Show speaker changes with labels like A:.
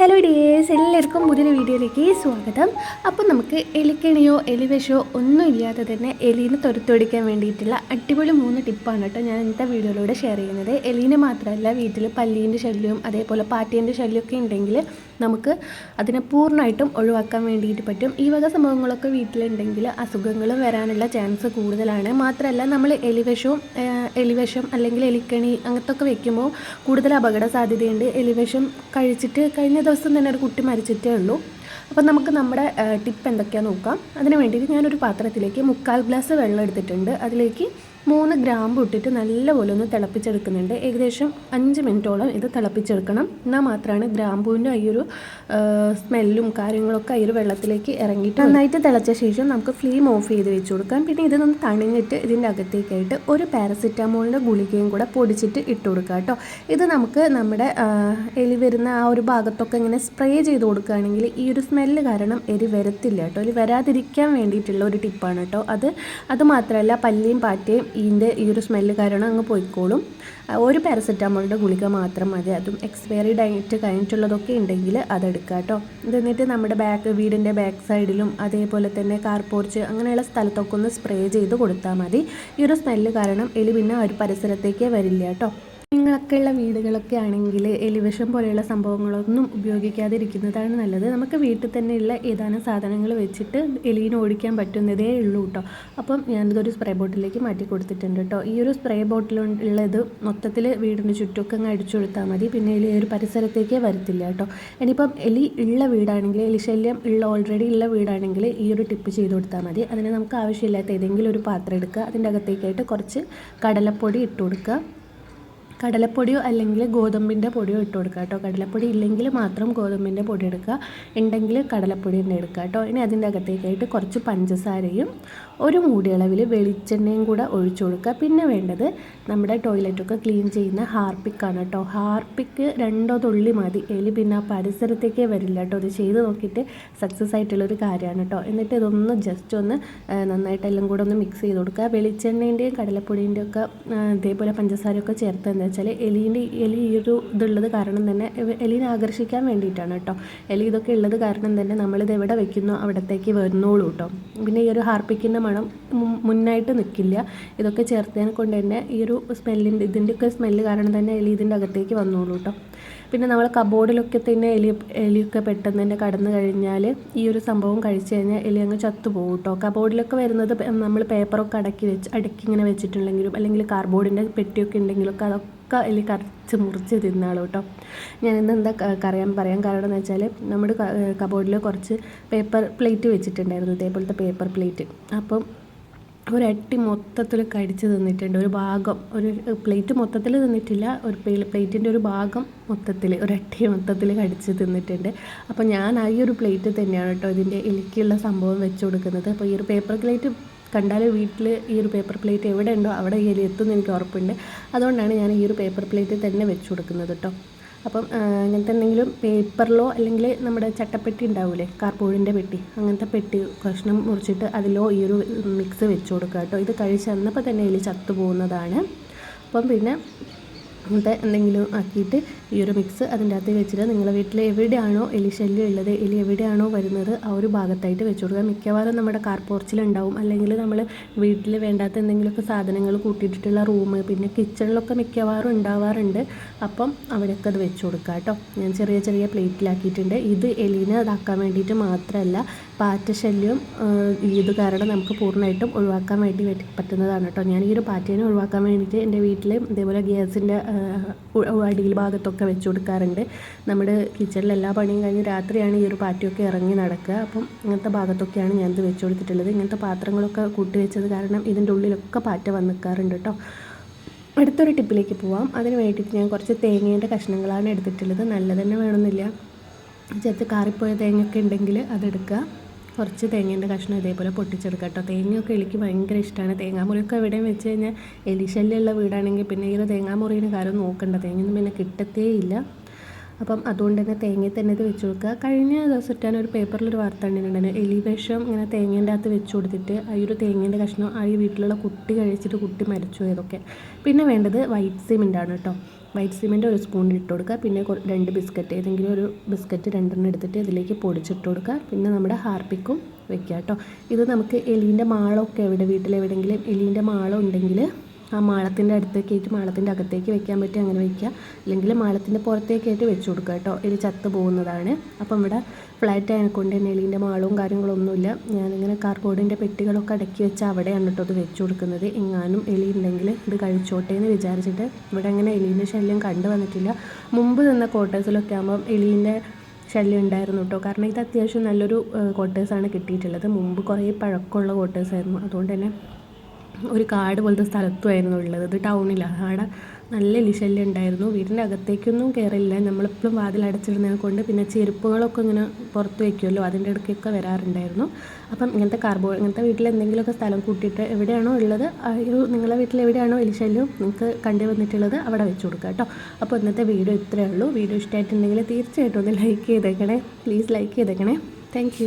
A: Hello dears എല്ലാവർക്കും പുതിയൊരു വീഡിയോയിലേക്ക് സ്വാഗതം. അപ്പോൾ നമുക്ക് എലിക്കണിയോ എലിവിഷോ ഒന്നും ഇല്ലാതെ തന്നെ എലീനെ തുരത്തൊടിക്കാൻ വേണ്ടിയിട്ടുള്ള അടിപൊളി മൂന്ന് ടിപ്പാണ് കേട്ടോ ഞാൻ ഇന്നത്തെ വീഡിയോയിലൂടെ ഷെയർ ചെയ്യുന്നത്. എലീനെ മാത്രമല്ല വീട്ടിൽ പല്ലീന്റെ ശല്യവും അതേപോലെ പാറ്റേന്റെ ശല്യമൊക്കെ ഉണ്ടെങ്കിൽ നമുക്ക് അതിനെ പൂർണമായിട്ടും ഒഴിവാക്കാൻ വേണ്ടിയിട്ട് പറ്റും. ഈ വക സംഭവങ്ങളൊക്കെ വീട്ടിലുണ്ടെങ്കിൽ അസുഖങ്ങൾ വരാനുള്ള ചാൻസ് കൂടുതലാണ്. മാത്രമല്ല നമ്മൾ എലിവിഷവും എലിവിഷം അല്ലെങ്കിൽ എലിക്കണി അങ്ങനത്തെ ഒക്കെ വെക്കുമ്പോൾ കൂടുതൽ അപകട സാധ്യതയുണ്ട്. എലിവിഷം കഴിച്ചിട്ട് കഴിഞ്ഞ ദിവസം തന്നെ ഒരു കുട്ടി മരിച്ചിട്ടേ ഉള്ളൂ. അപ്പോൾ നമുക്ക് നമ്മുടെ ടിപ്പ് എന്തൊക്കെയാണെന്ന് നോക്കാം. അതിന് വേണ്ടിയിട്ട് ഞാനൊരു പാത്രത്തിലേക്ക് മുക്കാൽ ഗ്ലാസ് വെള്ളം എടുത്തിട്ടുണ്ട്. അതിലേക്ക് മൂന്ന് ഗ്രാമ്പ് ഇട്ടിട്ട് നല്ലപോലെ ഒന്ന് തിളപ്പിച്ചെടുക്കുന്നുണ്ട്. ഏകദേശം അഞ്ച് മിനിറ്റോളം ഇത് തിളപ്പിച്ചെടുക്കണം. എന്നാൽ മാത്രമാണ് ഗ്രാമ്പൂവിന്റെ ഈ ഒരു സ്മെല്ലും കാര്യങ്ങളൊക്കെ ഈ ഒരു വെള്ളത്തിലേക്ക് ഇറങ്ങിയിട്ട് നന്നായിട്ട് തിളച്ച ശേഷം നമുക്ക് ഫ്ലെയിം ഓഫ് ചെയ്ത് വെച്ച് കൊടുക്കാം. പിന്നെ ഇതൊന്ന് തണിഞ്ഞിട്ട് ഇതിന്റെ അകത്തേക്കായിട്ട് ഒരു പാരസിറ്റാമോളിന്റെ ഗുളികയും കൂടെ പൊടിച്ചിട്ട് ഇട്ട് കൊടുക്കുക കേട്ടോ. ഇത് നമുക്ക് നമ്മുടെ എലി വരുന്ന ആ ഒരു ഭാഗത്തൊക്കെ ഇങ്ങനെ സ്പ്രേ ചെയ്ത് കൊടുക്കുകയാണെങ്കിൽ ഈ ഒരു സ്മെല്ല് കാരണം എരി വരത്തില്ല കേട്ടോ. എലി വരാതിരിക്കാൻ വേണ്ടിയിട്ടുള്ള ഒരു ടിപ്പാണ് കേട്ടോ അത്. അത് മാത്രമല്ല പല്ലിയും പാറ്റയും ഇതിന്റെ ഈ ഒരു സ്മെല്ല് കാരണം അങ്ങ് പോയിക്കോളും. ഒരു പാരസെറ്റാമോളിന്റെ ഗുളിക മാത്രം മതി. അതും എക്സ്പയറി ഡേറ്റ് കഴിഞ്ഞിട്ടുള്ളതൊക്കെ ഉണ്ടെങ്കിൽ അതെടുക്കുക കേട്ടോ. എന്നിട്ട് നമ്മുടെ ബാക്ക് വീടിന്റെ ബാക്ക് സൈഡിലും അതേപോലെ തന്നെ കാർ പോർച്ച് അങ്ങനെയുള്ള സ്ഥലത്തൊക്കെ ഒന്ന് സ്പ്രേ ചെയ്ത് കൊടുത്താൽ മതി. ഈ ഒരു സ്മെല്ല് കാരണം എലി പിന്നെ ഒരു പരിസരത്തേക്കേ വരില്ല കേട്ടോ. നിങ്ങളൊക്കെയുള്ള വീടുകളൊക്കെ ആണെങ്കിൽ എലിവിഷം പോലെയുള്ള സംഭവങ്ങളൊന്നും ഉപയോഗിക്കാതിരിക്കുന്നതാണ് നല്ലത്. നമുക്ക് വീട്ടിൽ തന്നെയുള്ള ഏതാനും സാധനങ്ങൾ വെച്ചിട്ട് എലീനെ ഓടിക്കാൻ പറ്റുന്നതേ ഉള്ളൂ കേട്ടോ അപ്പം ഞാനിതൊരു സ്പ്രേ ബോട്ടിലേക്ക് മാറ്റി കൊടുത്തിട്ടുണ്ട് കേട്ടോ ഈ ഒരു സ്പ്രേ ബോട്ടിലുള്ളത് മൊത്തത്തിൽ വീടിന് ചുറ്റുമൊക്കെ അങ്ങ് അടിച്ചു കൊടുത്താൽ മതി. പിന്നെ എലി ഒരു പരിസരത്തേക്ക് വരത്തില്ല കേട്ടോ ഇനിയിപ്പം എലി ഉള്ള വീടാണെങ്കിൽ എലിശല്യം ഉള്ള ഓൾറെഡി ഉള്ള വീടാണെങ്കിൽ ഈ ഒരു ടിപ്പ് ചെയ്ത് കൊടുത്താൽ മതി. അതിന് നമുക്ക് ആവശ്യമില്ലാത്ത ഏതെങ്കിലും ഒരു പാത്രം എടുക്കുക. അതിന്റെ അകത്തേക്കായിട്ട് കുറച്ച് കടലപ്പൊടി ഇട്ട് കൊടുക്കുക. കടലപ്പൊടിയോ അല്ലെങ്കിൽ ഗോതമ്പിന്റെ പൊടിയോ ഇട്ട് കൊടുക്കുക കേട്ടോ. കടലപ്പൊടി ഇല്ലെങ്കിൽ മാത്രം ഗോതമ്പിന്റെ പൊടി എടുക്കുക. ഉണ്ടെങ്കിൽ കടലപ്പൊടി തന്നെ എടുക്കുക കേട്ടോ. ഇനി അതിന്റെ അകത്തേക്കായിട്ട് കുറച്ച് പഞ്ചസാരയും ഒരു മൂടിയളവിൽ വെളിച്ചെണ്ണയും കൂടെ ഒഴിച്ചു കൊടുക്കുക. പിന്നെ വേണ്ടത് നമ്മുടെ ടോയ്ലറ്റൊക്കെ ക്ലീൻ ചെയ്യുന്ന ഹാർപ്പിക്കാണ് കേട്ടോ. ഹാർപ്പിക്ക് രണ്ടോ തുള്ളി മതി. എലി പിന്നെ ആ പരിസരത്തേക്കേ വരില്ല കേട്ടോ. ഇത് ചെയ്ത് നോക്കിയിട്ട് സക്സസ് ആയിട്ടുള്ളൊരു കാര്യമാണ് കേട്ടോ. എന്നിട്ട് ഇതൊന്ന് ജസ്റ്റ് ഒന്ന് നന്നായിട്ട് എല്ലാം കൂടെ ഒന്ന് മിക്സ് ചെയ്ത് കൊടുക്കുക. വെളിച്ചെണ്ണേന്റെയും കടലപ്പൊടീന്റെയും ഒക്കെ ഇതേപോലെ പഞ്ചസാരയൊക്കെ ചേർത്ത് വെച്ചാൽ എലീന്റെ എലി ഈ ഒരു ഇതുള്ളത് കാരണം തന്നെ എലീനെ ആകർഷിക്കാൻ വേണ്ടിയിട്ടാണ് കേട്ടോ. എലി ഇതൊക്കെ ഉള്ളത് കാരണം തന്നെ നമ്മളിത് എവിടെ വെക്കുന്നു അവിടത്തേക്ക് വരുന്നോളൂ കേട്ടോ. പിന്നെ ഈ ഒരു ഹാർപ്പിക്കിന്റെ മണം മുന്നായിട്ട് നിൽക്കില്ല ഇതൊക്കെ ചേർത്തതിനെ കൊണ്ട് തന്നെ ഈ ഒരു സ്മെല്ലിന്റെ ഇതിന്റെയൊക്കെ സ്മെല്ല് കാരണം തന്നെ എലി ഇതിന്റെ അകത്തേക്ക് വന്നോളൂ കേട്ടോ. പിന്നെ നമ്മൾ കബോർഡിലൊക്കെ തന്നെ എലി എലിയൊക്കെ പെട്ടെന്ന് തന്നെ കടന്നു കഴിഞ്ഞാൽ ഈ ഒരു സംഭവം കഴിച്ചു കഴിഞ്ഞാൽ എലി അങ്ങ് ചത്തുപോകും കേട്ടോ. കബോർഡിലൊക്കെ വരുന്നത് നമ്മൾ പേപ്പറൊക്കെ അടക്കി വെച്ച് അടക്കി ഇങ്ങനെ വെച്ചിട്ടുണ്ടെങ്കിലും അല്ലെങ്കിൽ കാർബോർഡിന്റെ പെട്ടിയൊക്കെ ഉണ്ടെങ്കിലൊക്കെ അതൊക്കെ എലി കറച്ച് മുറിച്ച് തിന്നാളൂ കേട്ടോ. ഞാൻ ഇന്ന് എന്താ കറിയാൻ പറയാൻ കാരണം എന്ന് വെച്ചാൽ നമ്മുടെ കബോർഡിൽ കുറച്ച് പേപ്പർ പ്ലേറ്റ് വെച്ചിട്ടുണ്ടായിരുന്നു ഇതേപോലത്തെ പേപ്പർ പ്ലേറ്റ് അപ്പം ഒരട്ടി മൊത്തത്തിൽ കടിച്ച് തിന്നിട്ടുണ്ട് ഒരു ഭാഗം. ഒരു പ്ലേറ്റ് മൊത്തത്തിൽ തിന്നിട്ടില്ല ഒരു പ്ലേറ്റിന്റെ ഒരു ഭാഗം മൊത്തത്തിൽ ഒരട്ടി മൊത്തത്തിൽ കടിച്ച് തിന്നിട്ടുണ്ട്. അപ്പോൾ ഞാൻ ആ ഈ ഒരു പ്ലേറ്റ് തന്നെയാണ് കേട്ടോ ഇതിന്റെ ഇലക്കിയുള്ള സംഭവം വെച്ച് കൊടുക്കുന്നത്. അപ്പോൾ ഈ ഒരു പേപ്പർ പ്ലേറ്റ് കണ്ടാൽ വീട്ടിൽ ഈ ഒരു പേപ്പർ പ്ലേറ്റ് എവിടെ ഉണ്ടോ അവിടെ എലി എത്തുമെന്ന് എനിക്ക് ഉറപ്പുണ്ട്. അതുകൊണ്ടാണ് ഞാൻ ഈ ഒരു പേപ്പർ പ്ലേറ്റ് തന്നെ വെച്ച് കൊടുക്കുന്നത് കേട്ടോ അപ്പം അങ്ങനത്തെ എന്തെങ്കിലും പേപ്പറിലോ അല്ലെങ്കിൽ നമ്മുടെ ചട്ടപ്പെട്ടി ഉണ്ടാവില്ലേ കാർപ്പൂഴിന്റെ പെട്ടി അങ്ങനത്തെ പെട്ടി കഷ്ണം മുറിച്ചിട്ട് അതിലോ ഈ ഒരു മിക്സ് വെച്ച് കൊടുക്കുക കേട്ടോ ഇത് കഴിച്ച് തന്നപ്പോൾ തന്നെ ഇതിൽ ചത്തു പോകുന്നതാണ്. അപ്പം പിന്നെ അങ്ങനത്തെ എന്തെങ്കിലും ആക്കിയിട്ട് ഈ ഒരു മിക്സ് അതിന്റെ അകത്ത് വെച്ചിട്ട് നിങ്ങളുടെ വീട്ടിൽ എവിടെയാണോ എലി ശല്യം ഉള്ളത് എലി എവിടെയാണോ വരുന്നത് ആ ഒരു ഭാഗത്തായിട്ട് വെച്ച് കൊടുക്കുക. മിക്കവാറും നമ്മുടെ കാർ പോർച്ചിലുണ്ടാവും അല്ലെങ്കിൽ നമ്മൾ വീട്ടിൽ വേണ്ടാത്ത എന്തെങ്കിലുമൊക്കെ സാധനങ്ങൾ കൂട്ടിയിട്ടിട്ടുള്ള റൂം പിന്നെ കിച്ചണിലൊക്കെ മിക്കവാറും ഉണ്ടാവാറുണ്ട്. അപ്പം അവിടെയൊക്കെ അത് വെച്ച് കൊടുക്കുക കേട്ടോ. ഞാൻ ചെറിയ ചെറിയ പ്ലേറ്റിലാക്കിയിട്ടുണ്ട്. ഇത് എലീനെ അതാക്കാൻ വേണ്ടിയിട്ട് മാത്രമല്ല പാറ്റ ശല്യം ഇത് കാരണം നമുക്ക് പൂർണമായിട്ടും ഒഴിവാക്കാൻ വേണ്ടി പറ്റുന്നതാണ് കേട്ടോ. ഞാൻ ഈ ഒരു പാറ്റേനെ ഒഴിവാക്കാൻ വേണ്ടിയിട്ട് എന്റെ വീട്ടിൽ ഇതേപോലെ ഗ്യാസിന്റെ അടിയിൽ ഭാഗത്തൊക്കെ വെച്ച് കൊടുക്കാറുണ്ട്. നമ്മുടെ കിച്ചണിൽ എല്ലാ പണിയും കഴിഞ്ഞ് രാത്രിയാണ് ഈ ഒരു പാറ്റിയൊക്കെ ഇറങ്ങി നടക്കുക. അപ്പം ഇങ്ങനത്തെ ഭാഗത്തൊക്കെയാണ് ഞാനിത് വെച്ച് കൊടുത്തിട്ടുള്ളത്. ഇങ്ങനത്തെ പാത്രങ്ങളൊക്കെ കൂട്ടി വെച്ചത് കാരണം ഇതിന്റെ ഉള്ളിലൊക്കെ പാറ്റ വന്ന് നിൽക്കാറുണ്ട് കേട്ടോ. അടുത്തൊരു ടിപ്പിലേക്ക് പോവാം. അതിന് വേണ്ടിയിട്ട് ഞാൻ കുറച്ച് തേങ്ങേന്റെ കഷ്ണങ്ങളാണ് എടുത്തിട്ടുള്ളത്. നല്ലതന്നെ വേണമെന്നില്ല. ചെറുത്ത് കാറിപ്പോയ തേങ്ങയൊക്കെ ഉണ്ടെങ്കിൽ അതെടുക്കുക കുറച്ച് തേങ്ങേന്റെ കഷ്ണം ഇതേപോലെ പൊട്ടിച്ചെടുക്കുക കേട്ടോ തേങ്ങയൊക്കെ എലിക്ക് ഭയങ്കര ഇഷ്ടമാണ് തേങ്ങാമുറിയൊക്കെ എവിടെയും വെച്ച് കഴിഞ്ഞാൽ എലിശല്യമുള്ള വീടാണെങ്കിൽ പിന്നെ ഈ തേങ്ങാമുറിയുടെ കാര്യം നോക്കണ്ട. തേങ്ങയൊന്നും പിന്നെ കിട്ടത്തേ ഇല്ല അപ്പം അതുകൊണ്ട് തന്നെ തേങ്ങയിൽ തന്നെ ഇത് വെച്ച് കൊടുക്കുക. കഴിഞ്ഞ ദിവസം ഇട്ടാൻ ഒരു പേപ്പറിലൊരു വാർത്ത കണ്ടിട്ടുണ്ടായിരുന്നു. എലിവേഷം ഇങ്ങനെ തേങ്ങേന്റെ അകത്ത് വെച്ച് കൊടുത്തിട്ട് ആ ഒരു തേങ്ങേന്റെ കഷ്ണം ആ വീട്ടിലുള്ള കുട്ടി കഴിച്ചിട്ട് കുട്ടി മരിച്ചു പോയതൊക്കെ പിന്നെ വേണ്ടത് വൈറ്റ് സിമെന്റാണ് കേട്ടോ. വൈറ്റ് സിമെന്റ് ഒരു സ്പൂൺ ഇട്ട് കൊടുക്കുക. പിന്നെ രണ്ട് ബിസ്ക്കറ്റ് ഏതെങ്കിലും ഒരു ബിസ്ക്കറ്റ് രണ്ടെണ്ണം എടുത്തിട്ട് ഇതിലേക്ക് പൊടിച്ചിട്ട് കൊടുക്കുക. പിന്നെ നമ്മുടെ ഹാർപ്പിക്കും വെക്കുക കേട്ടോ. ഇത് നമുക്ക് എലീന്റെ മാളമൊക്കെ എവിടെ വീട്ടിലെവിടെയെങ്കിലും എലീന്റെ മാളം ഉണ്ടെങ്കിൽ ആ മാളത്തിന്റെ അടുത്തേക്കായിട്ട് മാളത്തിന്റെ അകത്തേക്ക് വെക്കാൻ പറ്റി അങ്ങനെ വെക്കുക. അല്ലെങ്കിൽ മാളത്തിന്റെ പുറത്തേക്കായിട്ട് വെച്ച് കൊടുക്കുക കേട്ടോ. എലി ചത്ത് പോകുന്നതാണ്. അപ്പം ഇവിടെ ഫ്ലാറ്റ് ആയതുകൊണ്ട് തന്നെ എലീന്റെ മാളവും കാര്യങ്ങളൊന്നുമില്ല. ഞാനിങ്ങനെ കാർബോർഡിന്റെ പെട്ടികളൊക്കെ അടക്കി വെച്ച് അവിടെയാണ് കേട്ടോ അത് വെച്ച് കൊടുക്കുന്നത്. എങ്ങാനും എലി ഉണ്ടെങ്കിൽ ഇത് കഴിച്ചോട്ടെ എന്ന് വിചാരിച്ചിട്ട് ഇവിടെ അങ്ങനെ എലീന്റെ ശല്യം കണ്ടു വന്നിട്ടില്ല. മുമ്പ് നിന്ന ക്വാർട്ടേഴ്സിലൊക്കെ ആകുമ്പം എലീന്റെ ശല്യം ഉണ്ടായിരുന്നു കേട്ടോ. കാരണം ഇത് അത്യാവശ്യം നല്ലൊരു ക്വാർട്ടേഴ്സാണ് കിട്ടിയിട്ടുള്ളത്. മുമ്പ് കുറേ പഴക്കമുള്ള ക്വാർട്ടേഴ്സായിരുന്നു അതുകൊണ്ട് തന്നെ ഒരു കാട് പോലത്തെ സ്ഥലത്തുമായിരുന്നു ഉള്ളത്. ഇത് ടൗണിലാണ് അവിടെ നല്ല എലിശല്യം ഉണ്ടായിരുന്നു. വീടിന്റെ അകത്തേക്കൊന്നും കയറില്ല നമ്മളെപ്പോഴും വാതിൽ അടച്ചിടുന്നതിനെ കൊണ്ട് പിന്നെ ചെരുപ്പുകളൊക്കെ ഇങ്ങനെ പുറത്ത് വയ്ക്കുമല്ലോ. അതിന്റെ ഇടയ്ക്കൊക്കെ വരാറുണ്ടായിരുന്നു. അപ്പം ഇങ്ങനത്തെ കാർബോ ഇങ്ങനത്തെ വീട്ടിൽ എന്തെങ്കിലുമൊക്കെ സ്ഥലം കൂട്ടിയിട്ട് എവിടെയാണോ ഉള്ളത് ഒരു നിങ്ങളെ വീട്ടിൽ എവിടെയാണോ എലിശല്യം നിങ്ങൾക്ക് കണ്ടു വന്നിട്ടുള്ളത് അവിടെ വെച്ച് കൊടുക്കുക കേട്ടോ. അപ്പോൾ ഇന്നത്തെ വീഡിയോ ഇത്രയേ ഉള്ളൂ. വീഡിയോ ഇഷ്ടമായിട്ടുണ്ടെങ്കിൽ തീർച്ചയായിട്ടും ഒന്ന് ലൈക്ക് ചെയ്തേക്കണേ. പ്ലീസ് ലൈക്ക് ചെയ്തേക്കണേ. താങ്ക്